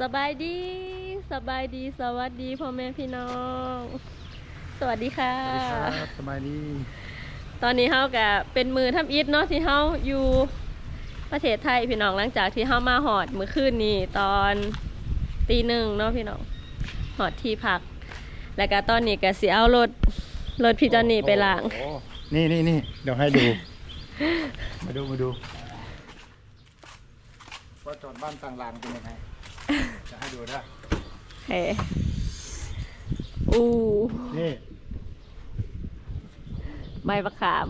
สบายดี สบายดี สวัสดีพ่อแม่พี่น้อง สวัสดีค่ะสวัสดีครับสบายดี ตอนนี้เฮากับเป็นมือทำอิฐเนาะที่เฮาอยู่ประเทศไทยพี่น้องหลังจากที่เฮามาหอดมื้อคืนนี้ตอนตีหนึ่งเนาะพี่น้องหอดที่พัก แล้วก็ตอนนี้ก็สิเอารถรถพี่จอนนี่ไปล้างโอ้โหนี่นี่นี่เดี๋ยวให้ดู มาดูมาดูว่าจอดบ้านต่างรางเป็นยังไง จะให้ดูนะเฮ้อู้นี่ใบมะขาม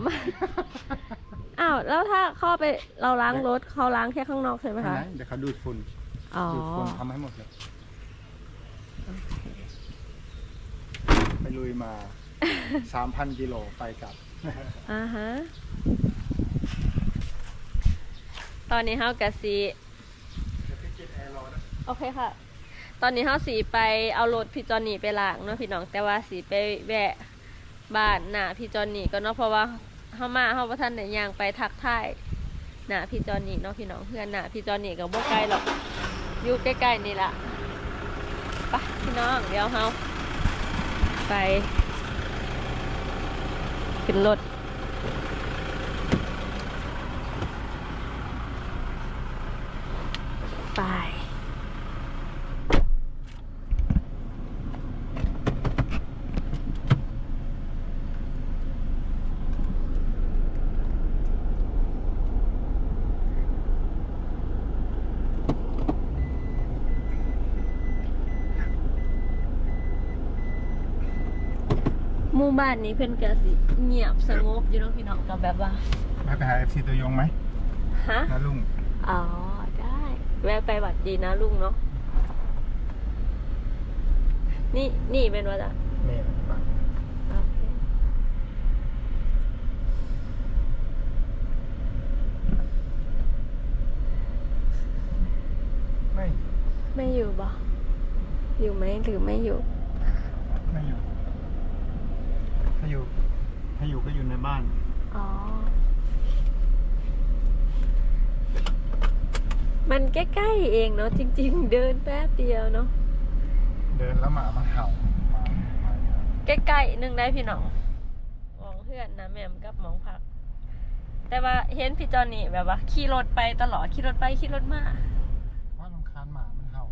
อ้าว แล้วถ้าเข้าไปเราล้างรถเขาล้างแค่ข้างนอกใช่ไหมเห็นคะไหมเดี๋ยวเขาดูดฝุ่นอ๋อ ดูดฝุ่นทำให้หมดเลยไปลุยมาสามพันกิโลไปกลับ อ่าฮะ ตอนนี้เฮากะสี เดี๋ยวพี่กินแอร์รอนะ โอเคค่ะ ตอนนี้เฮาสีไปเอารถพี่จอนนี่ไปล้างเนาะพี่น้องแต่ว่าสีไปแวะบ้านหน้าพี่จอนนี่ก็เนาะเพราะว่าเฮามาเฮาบ่ทันได้ย่างไปทักทายหน้าพี่จอนนี่เนาะพี่น้องเพื่อนหน้าพี่จอนนี่ก็บ่ไกลหรอกอยู่ใกล้ๆนี่ล่ะไปพี่น้องเดี๋ยวเฮาไปขึ้นรถ ไป ห มู่บ้านนี้เพิ่นก็สิเงียบสงบอยู่เนาะพี่น้องก็แบบว่าไปไปหาเอฟซีตัวยงไหมฮะนะลุงอ๋อได้แวะไปหวัดดีนะลุงเนาะนี่นี่เป็นว่าจ้ะนี่บังโอเคไม่ไม่อยู่บ่อยู่ไหมหรือไม่อยู่ ไม่อยู่ ถ้าอยู่ถ้าอยู่ก็อยู่ในบ้าน อ๋อ มันใกล้ๆเองเนาะจริง ๆ เดินแป๊บเดียวเนาะเดินแล้วหมามาเห่าหมามาเนี่ยใกล้ๆหนึงได้พี่น้องมองเพื่อนนะแม่มกับหมองพัก แต่ว่าเห็นพี่จอนนี่แบบว่าขี่รถไปตลอดขี่รถไปขี่รถมาว่าลำคาญหมามันเห่า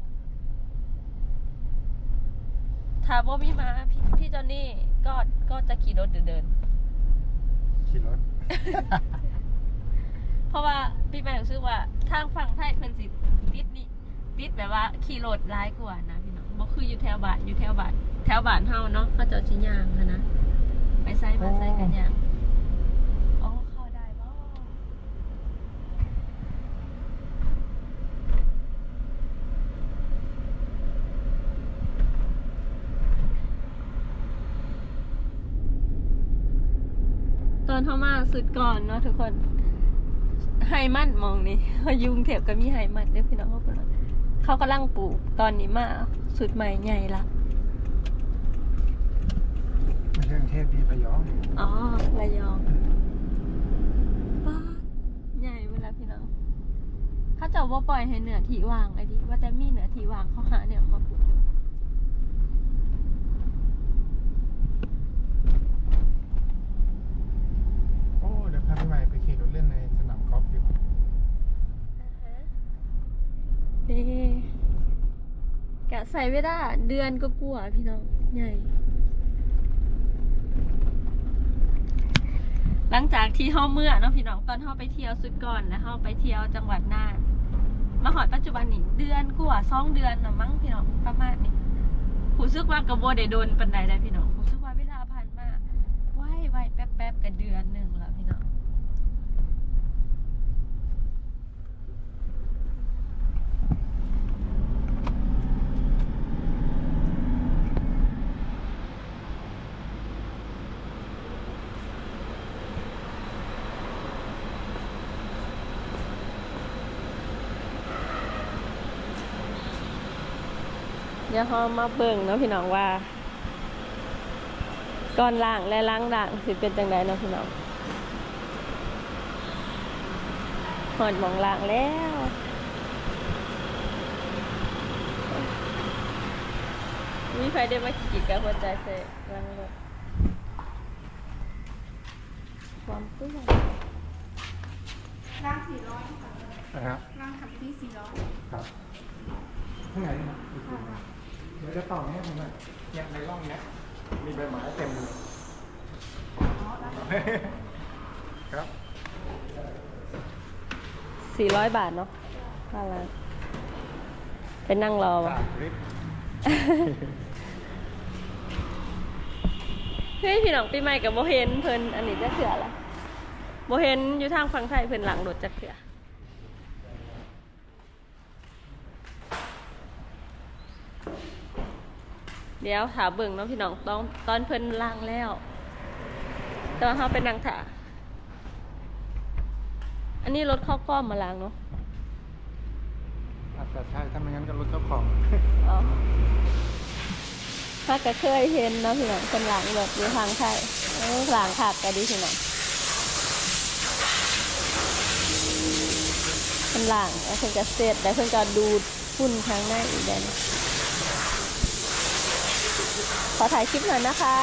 ถ้าบ่มีมาพี่พี่จอนนี่ ก็ก็จะขี่รถหรือเดิน ขี่รถ เพราะว่าพี่แม่รู้สึกว่าทางฝั่งไทยเพิ่นสิติดนี่ติดแบบว่าขี่รถร้ายกว่านะพี่น้องบ่คืออยู่แถวบ้านอยู่แถวบ้านแถวบ้านเฮาเนาะเขาเจ้าสิย่างหั้นนะไปไสมาไสกันย่างอ๋อเข้าได้บ่ต อนเฮามาสุดก่อนเนาะทุกคนไฮมันมองนี่ยุงเถบก็มีไฮมันเด้อพี่น้องเขาบอกเขากำลังปลูกตอนนี้มาสุดใหม่ใหญ่ละไม่ใช่กรุงเทพดีพะยองอ๋อระยองป้าดใหญ่เวลาพี่น้องเขาจะว่าปล่อยให้เหนือที่วางไอ้ดิว่าแต่มีเหนือที่วางเขาหาเนี่ยมาปลูกอยู่ โอ้เดี๋ยวพาพี่ใหม่ไปขี่รถเล่นในสนามกอล์ฟอยู่นี่กะใส่ไม่ได้เดือนก็กลัวพี่น้องใหญ่หลังจากที่เฮาเมื่อเนาะพี่น้องตอนเฮาไปเที่ยวสุดก่อนแล้วเฮาไปเที่ยวจังหวัดน่านมาหอดปัจจุบันนี่เดือนกว่าสองเดือนนะมั้งพี่น้องประมาณนี้รู้สึกว่ากระโบได้โดนปันใดได้พี่น้องรู้สึกว่าเวลาผ่านมาไวไวแป๊บแป๊บๆกันเดือนหนึ่ง เดี๋ยวเรามาเบิ่งเนาะพี่น้องว่าก่อนล้างและล้างด่างสิเป็นจังไดเนาะพี่น้องหอดหมองล้างแล้วโมีใครได้มาขี่กับหัวใจเสกรังรถความเปื้อนร่างสี่ร้อยค่ะนะครับร่างขับที่สี่ร้อยครับข้างไหนนะอีกทีนะ เดี๋ยวจะต่อให้ผมหน่อยเนี่ยในร่องเนี้ยมีใบไม้เต็มเลยครับสี่ร้อยบาทเนาะค่าร้านเป็นนั่งรอวะสามลิตรเฮ้ยพี่น้องปีใหม่กับโบเห็นเพิ่นอันนี้จะเสือละโบเห็นอยู่ทางฝั่งไทยเพิ่นหลังรถจะเสือ เดี๋ยวถาเบิ่งเนาะพี่น้องต้องตอนเพิ่นล้างแล้วแตอนเขาเป็นนางถาอันนี้รถเข้าก้อมมาล้างเนาะอาจจะใช่ถ้าไม่งั้นก็รถเจ้าของอ๋อถ้าก็เคยเห็นเนาะพี่น้องเป็นหลังแบบอยู่ทางไทยเออหลังขาดก็ดีพี่น้องเป็นหลังแล้วเพิ่นจะเสร็จแล้วเพิ่นก็ดูดฝุ่นทางในอีกเดน ขอถ่ายคลิปหน่อยนะคะ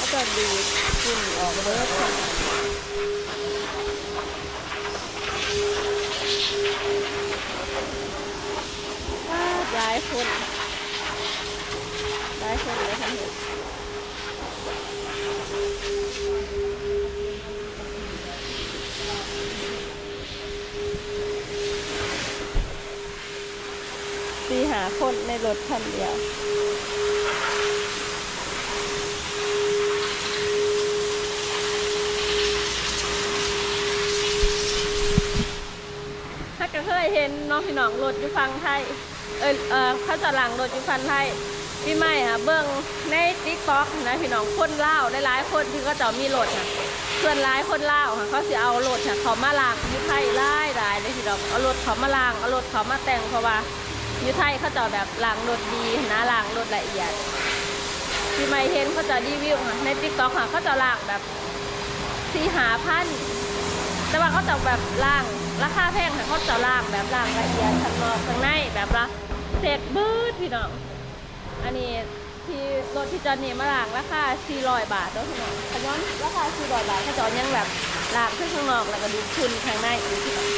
ก็จะดูดฝุ่นออกเบิร์ดค่ะว้าวหลายคนหลายคนเลยทั้งหมด คนในรถคันเดียว ถ้าก็เคยเห็นน้องพี่น้องรถอยู่ฟังไทย เออเออเขาจะหลังรถอยู่ฟังไทยพี่ไม่ค่ะเบิ้งในติ๊กต็อกนะพี่น้องคนเล่าวหลายคนที่เขาจะมีรถค่ะเพื่อนร้ายคนเล่าค่ะเขาจะเอารถค่ะเขามาลางยู่ไทยไล่หลายเลยพี่น้องเอารถเขามาลางเอารถเขามาแต่งเพราะว่า ยู่ไทยเขาจะแบบล้างรถดีนะล้างรถละเอียดพี่ไม่เห็นเขาจะรีวิวค่ะในติ๊กต็อกค่ะเขาจะล้างแบบสี่หาพันแต่ว่าเขาจะแบบล่างราคาแพงค่ะเขาจะล่างแบบล่างละเอียดข้างนอกข้างในแบบละเศษบืดพี่น้องอันนี้ที่รถที่จอนนี่มาล่างราคา400 บาทเนาะพี่น้องขย้อนราคา400บาทเขาจะเอายังแบบล่างขึ้นข้างนอกแล้วก็ดูทุนข้างในอีกพี่น้อง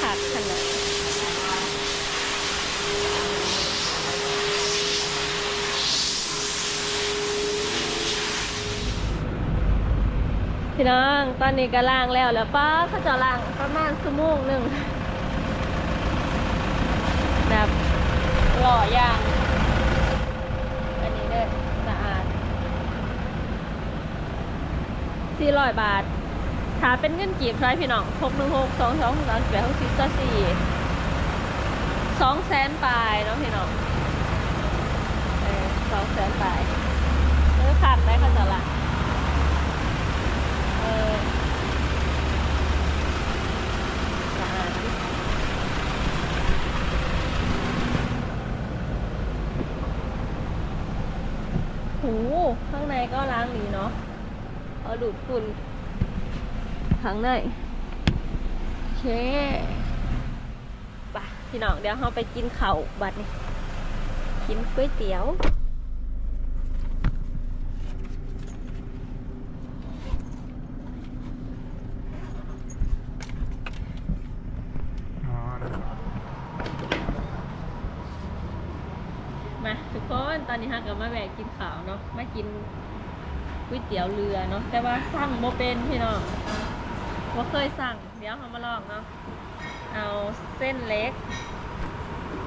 ขาดขนาด พี่น้องตอนนี้ก็ล่างแล้วแล้วป้าเขาจะล่างประมาณชั่วโมงหนึ่งแบบหล่อย่าง อันนี้เด้อสะอาดสี่ร้อยบาทถาเป็นเงินกีบใช้พี่น้องหกหนึ่งหกสองสองสามแปดหกสี่สี่สองแสนปลายเนาะพี่น้องเออสองแสนปลายเออขาดไหมคะจ๊ะละ สะอาดหูข้างในก็ล้างดีเนาะเอาดูดฝุ่นข้างในโอเคไปพี่น้องเดี๋ยวเราไปกินข้าวบัดนี้กินก๋วยเตี๋ยว อ๋อนะ มาทุกคนตอนนี้ฮะก็มาแวะกินข้าวเนาะมากินก๋วยเตี๋ยวเรือเนาะแต่ว่าสั่งโมเป็นพี่น้องว่าเคยสั่ง เดี๋ยวเรามาลองเนาะเอาเส้นเล็ก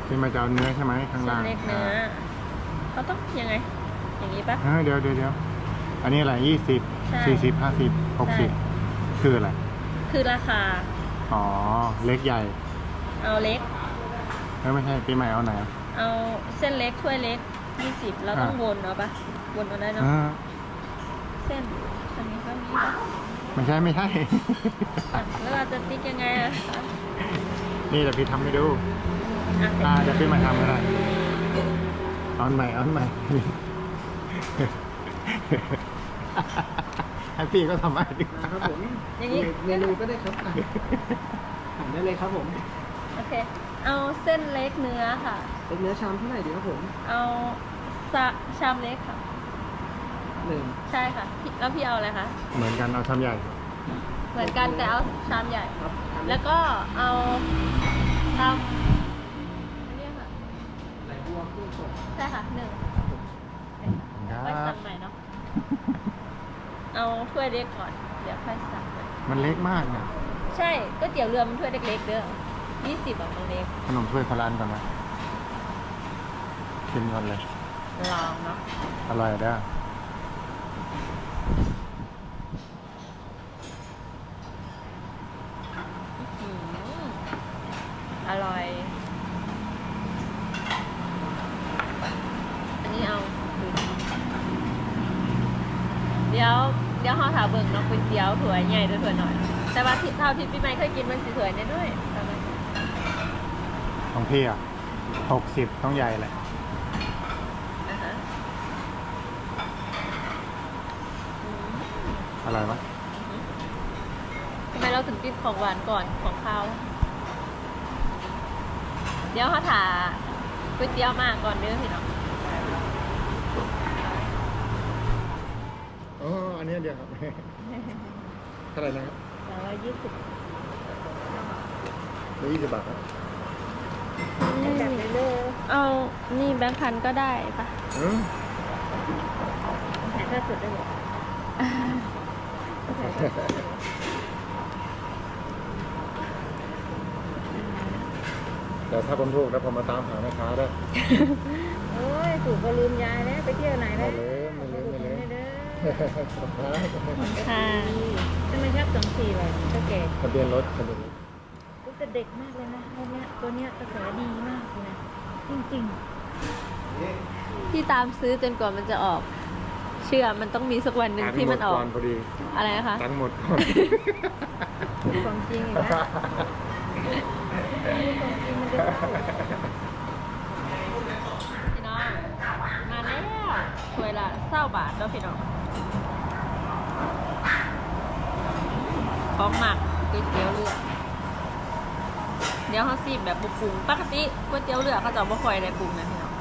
นี่มาจะเอาเนื้อใช่ไหมข้างเส้นล่างเล็กเนื้อเขาต้องยังไง อย่างนี้ปะเออเดี๋ยวเดี๋ยวเดี๋ยวอันนี้อะไรยี่สิบใช่สี่สิบห้าสิบหกสิบใช่คืออะไรคือราคาอ๋อเล็กใหญ่เอาเล็ก เออไม่ใช่ปีใหม่เอาไหนอะ เอาเส้นเล็กถ้วยเล็กยี่สิบเราต้องอ่าวนเอาปะวนเอาได้เนาะอ่าเส้นอันนี้ก็มีปะไม่ใช่ไม่ใช่ อะแล้วเราจะติ๊กยังไงอะคะนี่เดี๋ยวพี่ทำให้ดู อะอ่าเดี๋ยวพี่มาทำก็ได้เอาอันใหม่เอาอันใหม่ ให้พี่ก็ทำให้ดีกว่านะครับผมอย่างนี้เมนูก็ได้ครับอะถามได้เลยครับผม โอเค เอาเส้นเล็กเนื้อค่ะ เป็นเนื้อชามเท่าไหร่ดีครับผมเอาสะชามเล็กค่ะ หนึ่งใช่ค่ะพี่แล้วพี่เอาอะไรคะเหมือนกันเอาทำใหญ่เหมือนกันแต่เอาชามใหญ่ ครับทานได้แล้วก็เอาทำอันนี้ค่ะไหลบัวกุ้งสดใช่ค่ะหนึ่งครัค่อยสั่บงใหม่เนาะเอาถ้วยเล็กก่อนเดี๋ยวค่อยสั่งใหม่มันเล็กมากเนี่ยใช่ก๋วยเตี๋ยวเรือมันถ้วยเล็กๆเด้อ ยี่สิบอะมันเล็กขนมถ้วยโบราณก่อนนะกินก่อนเลย ลองเนาะอร่อยเด้ออืมอร่อย อันนี้เอาดูเดี๋ยว เดี๋ยวห่อถาเบิ่งเนาะก๋วยเตี๋ยวถั่วใหญ่ด้วยถั่วหน่อย แต่ว่าที่เท่าที่พี่ไม่เคยกินมันสีถั่วเนี่ยด้วยประมาณนี้ ของพี่อะหกสิบต้องใหญ่แหละอ่าฮะอืมอร่อยปะทำไมเราถึงกินของหวานก่อนของข้าวเดี๋ยวเขาถาก๋วยเตี๋ยวมาก่อนเด้อพี่น้องอ๋อ อันนี้เดียวครับ เท่าไหร่นะครับสองร้อยยี่สิบร้อยยี่สิบบาทครับ จัดไปเลยเอานี่แบงค์พันก็ได้ปะอืมถ่ายทอดสดได้หมดเดี๋ยวถ้าผมถูกแล้วผมมาตามหาแม่ค้าได้โอ้ยถูกก็ลืมยายแล้วไปเที่ยวไหนไม่แล้วลืมไม่ลืมไม่ลืมเด้อค่ะทำไมชอบสองสี่เลยเจ้าแก่ทะเบียนรถทะเบียนรถ ก็จะเด็กมากเลยนะตัวเนี้ยตัวเนี้ยกระแสดีมากเลยนะจริงที่ตามซื้อจนกว่ามันจะออก เชื่อมันต้องมีสักวันหนึ่งที่มันออก ตังค์หดก่อนพอดีอะไรนะคะตังค์หมดก่อนๆความจริงอีกนะความจริงมันจะเข้าพี่น้อง มาแล้วถ้วยละเศร้าบาทแล้วพี่น้อง ของหมักก๋วยเตี๋ยวเรือ เดี๋ยวเขา ซีบแบบบุปรุงปกติก๋วยเตี๋ยวเรือเขาจะเอาบ่ค่อยได้ปรุงนะพี่น้อง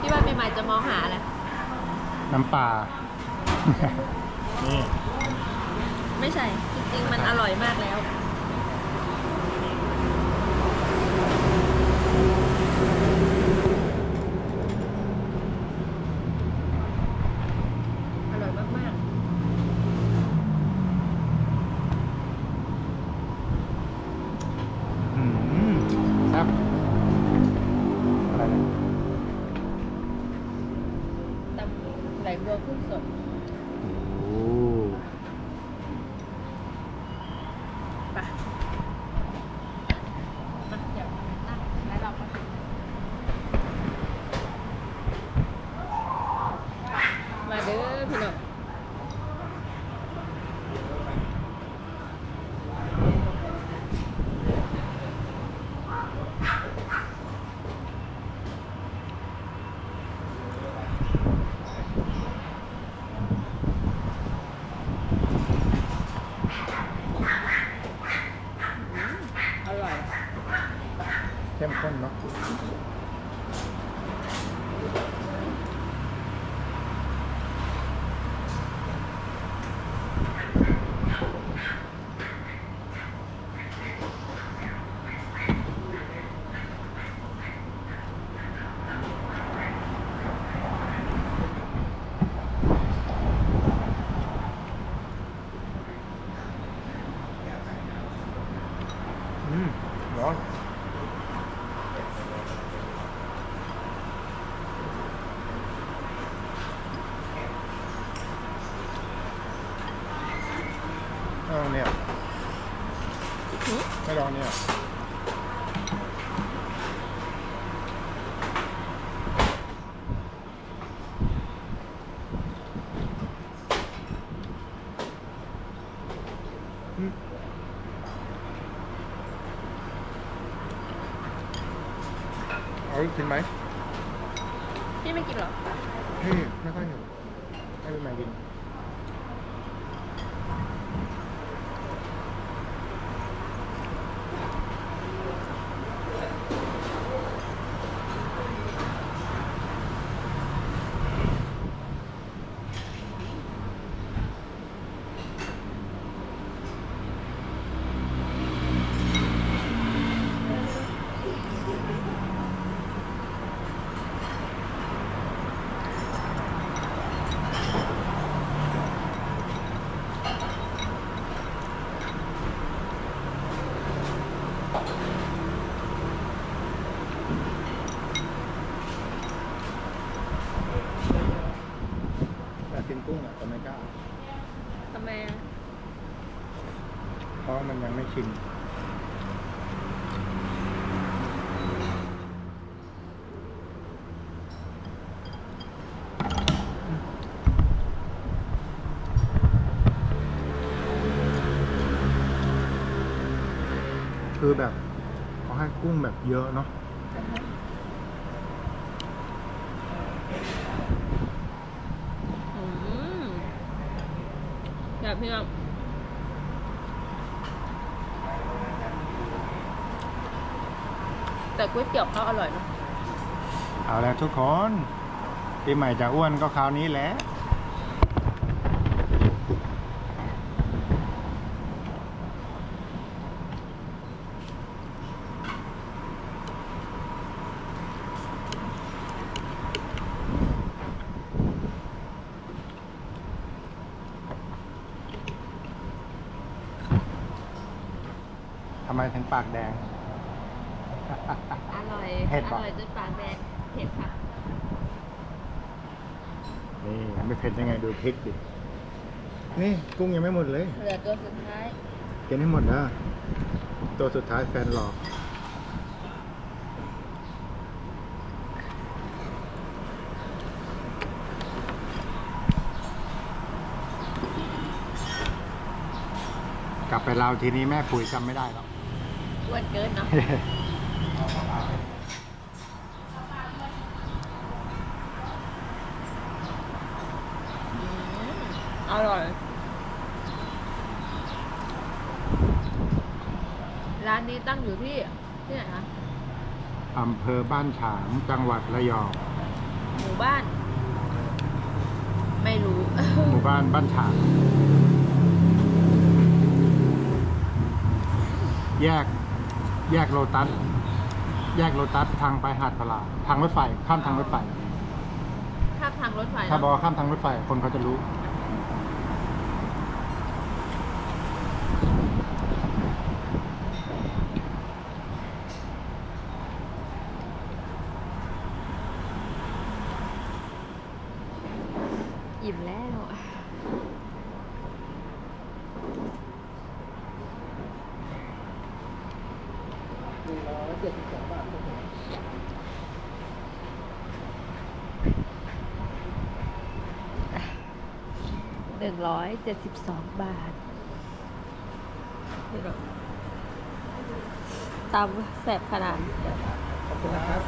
พี่ว่าใหม่ๆจะมองหาอะไรน้ำปลา นี่ไม่ใช่ จริงๆ มันอร่อยมากแล้ว อ เอาอีกกินไหมพี่ไม่กินเหรอนี่ไม่ค่อยหิวให้เป็นแมงกิน อยากกินกุ้งอะแต่ไม่กล้า ทำไมอะ เพราะ ชินคือแบบเขาให้กุ้งแบบเยอะเนาะแบบพี่น้องแต่ ก๋วยเตี๋ยวเขาอร่อยเนะเอาแล้วทุกคนปีใหม่จะอ้วนก็คราวนี้แหละทำไมถึงปากแดง อร่อย เผ็ด อ ปะ ร่อยจนปากแดงเผ็ดค่ะ นี่ไม่เผ็ดยังไงดูพริกดิ นี่กุ้งยังไม่หมดเลย เหลือตัวสุดท้าย กินให้หมดนะตัวสุดท้ายแฟนหลอก กลับไปเราวทีนี้แม่ปุ๋ยจำไม่ได้หรอกอ้วนเกินเนาะ อ ร่อย ร้านนี้ตั้งอยู่ที่ที่ไหนคะอำเภอบ้านฉางจังหวัดระยองหมู่บ้าน ไม่รู้ หมู่บ้านบ้านฉางแยกแยกโลตัสแยกโลตัสทางไปหาดปลาทางรถไฟข้ามทางรถไฟข้ามทางรถไฟ ถ้าเนบอกอะว่าข้ามทางรถไฟคนเขาจะรู้ อิ่มแล้ว หนึ่งร้อยเจ็ดสิบสองบาทครับผม ห นึ่งร้อยเจ็ดสิบสองบาทตำแสบขนาดขอบคุณนะครับ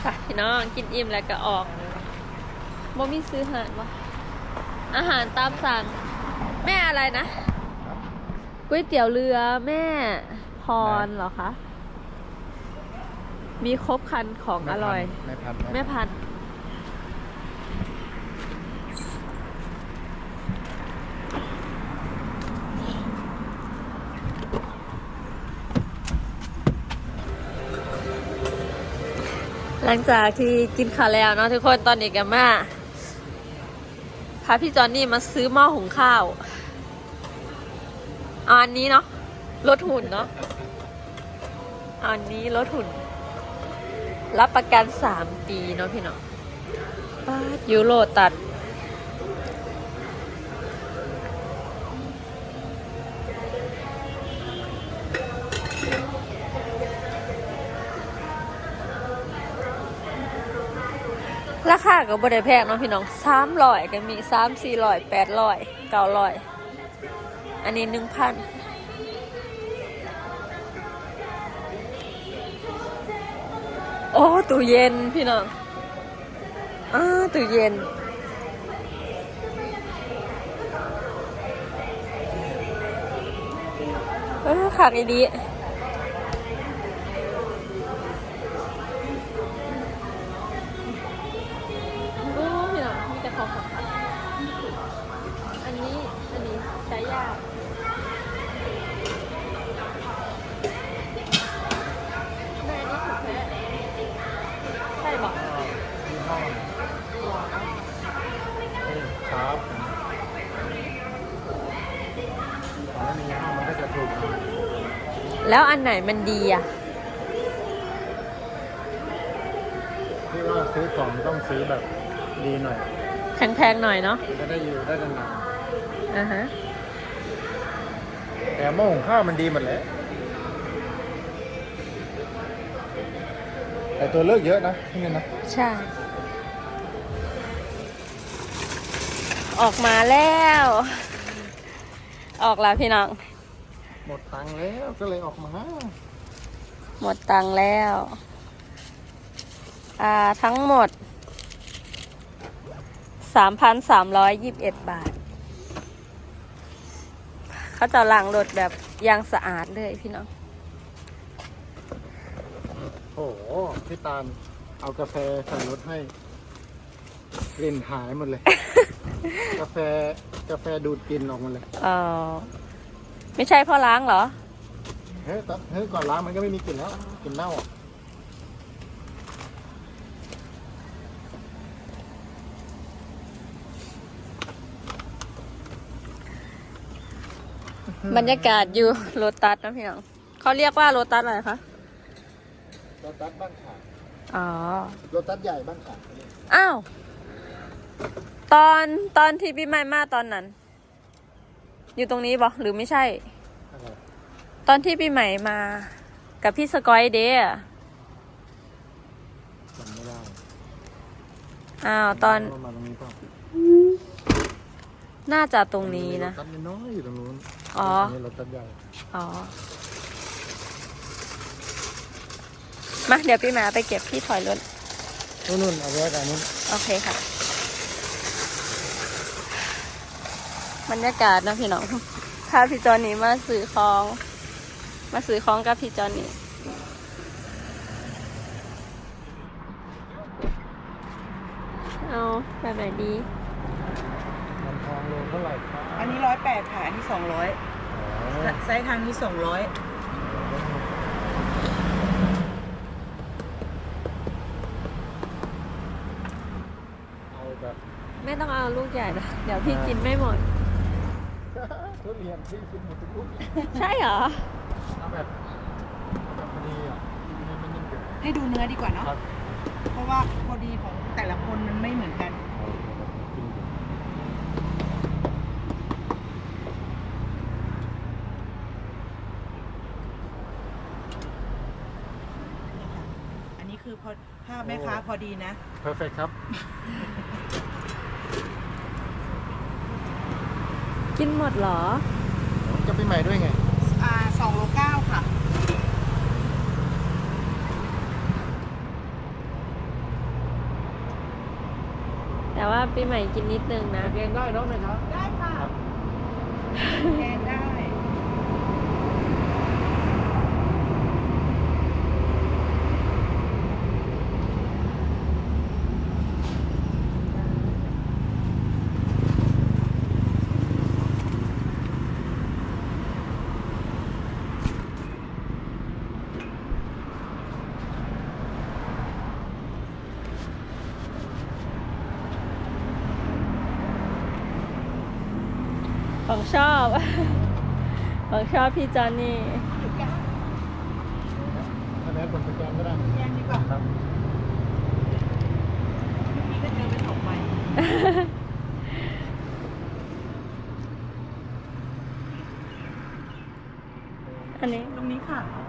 ค่ะพี่น้องกินอิ่มแล้วก็ออก บ่มีซื้ออาหารวะอาหารตามสั่ง แม่อะไรนะก๋วยเตี๋ยวเรือแม่พรเหรอคะ มีครบครันของอร่อย แม่พันธุ์แม่พันธุ์หลังจากที่กินข้าวแล้วเนาะทุกคนตอนนี้กันมา พาพี่จอนนี่มาซื้อหม้อหุงข้าวอันนี้เนาะลดหุ่นเนาะอันนี้ลดหุ่น รับประกันสามปีเนาะพี่เนาะปาดยูโรตัด ก็บ่ได้แพงเนาะพี่น้องสามร้อยก็มีสามสี่ร้อยแปดร้อยเก้าร้อยอันนี้หนึ่งพันโอ้ตู้เย็นพี่น้องอ้าตู้เย็นเออขาดอีดี แล้วอันไหนมันดีอะ ที่ว่าซื้อของต้องซื้อแบบดีหน่อยแพงๆหน่อยเนาะจะได้อยู่ได้นานอ่าฮะๆแต่หม้อหุงข้าวมันดีหมดแหล้วแต่ตัวเลือกเยอะนะที่นี่นะใช่ ออกมาแล้ว ออกแล้วพี่น้อง หมดตังค์แล้วก็เลยออกมาหมดตังค์แล้ว อ่าทั้งหมดสามพันสามร้อยยิบเอ็ดบาท เขาจะล้างรถแบบยางสะอาดเลยพี่น้อง โอ้โหพี่ตาลเอากาแฟใส่รถให้กลิ่นหายหมดเลย กาแฟกาแฟดูดกลิ่นออกมาเลยเออ ไม่ใช่เพ่อล้างเหรอ เฮ้ยตอนเฮ้ยก่อนล้างมันก็ไม่มีกลิ่นแล้วกลิ่นเน่าอะบรรยากาศอยู่โรตัสนะพี่น้องเขาเรียกว่าโรตัสอะไรคะรถตัดบ้านขาดอ๋อรถตัดใหญ่บ้านขาดอ้าว ตอนตอนที่พี่ไม่มาตอนนั้น อยู่ตรงนี้บอหรือไม่ใช่อะไรตอนที่พี่ใหม่มากับพี่สกอยเดย์อะจำไม่ได้อ้าวตอนว่ามาตรงนี้เปล่าน่าจะตรงนี้นะรถตัดน้อยๆอยู่ตรงนู้นอ๋อนนี้รถตัดใหญ่อ๋อมาเดี๋ยวพี่หมาไปเก็บที่ถอยรถนู่นนู่นเอาไว้กันนู้นโอเคค่ะ บรรยากาศนะพี่น้องพาพี่จอนนี่มาซื้อของ มาซื้อของกับพี่จอนนี่เอาแบบไหนดีมันทองโลเท่าไหร่ครับอันนี้ร้อยแปดค่ะอันนี้สองร้อยอ๋อไซส์ทางนี้สองร้อยเอาแบบไม่ต้องเอาลูกใหญ่นะเดี๋ยวพี่กินไม่หมด ทุเรียนที่กินหมดทุกลูกใช่เหรอ เอาแบบเอาแบบพอดีอะไม่ไม่นิ่มเกินให้ดูเนื้อดีกว่าเนาะ ครับเพราะว่าพอดีของแต่ละคนมันไม่เหมือนกันเอาแบบกินอยู่อันนี้คือพอถ้าแม่ค้าพอดีนะ perfect ครับ กินหมดเหรอ จะไปใหม่ด้วยไง อ่าสองโลเก้าค่ะ แต่ว่าปีใหม่กินนิดนึงนะเรียนได้เนาะไหมครับ ได้ค่ะ แกง ของชอบ ของชอบพี่จอนนี่ถ้าแม้ผมสแกนก็ได้แยกดีกว่าครับพี่ก็เจอเป็นสองใบอันนี้ ตรงนี้ค่ะห้าร้อยแปดสิบห้าร้อยแปดสิบค่ะ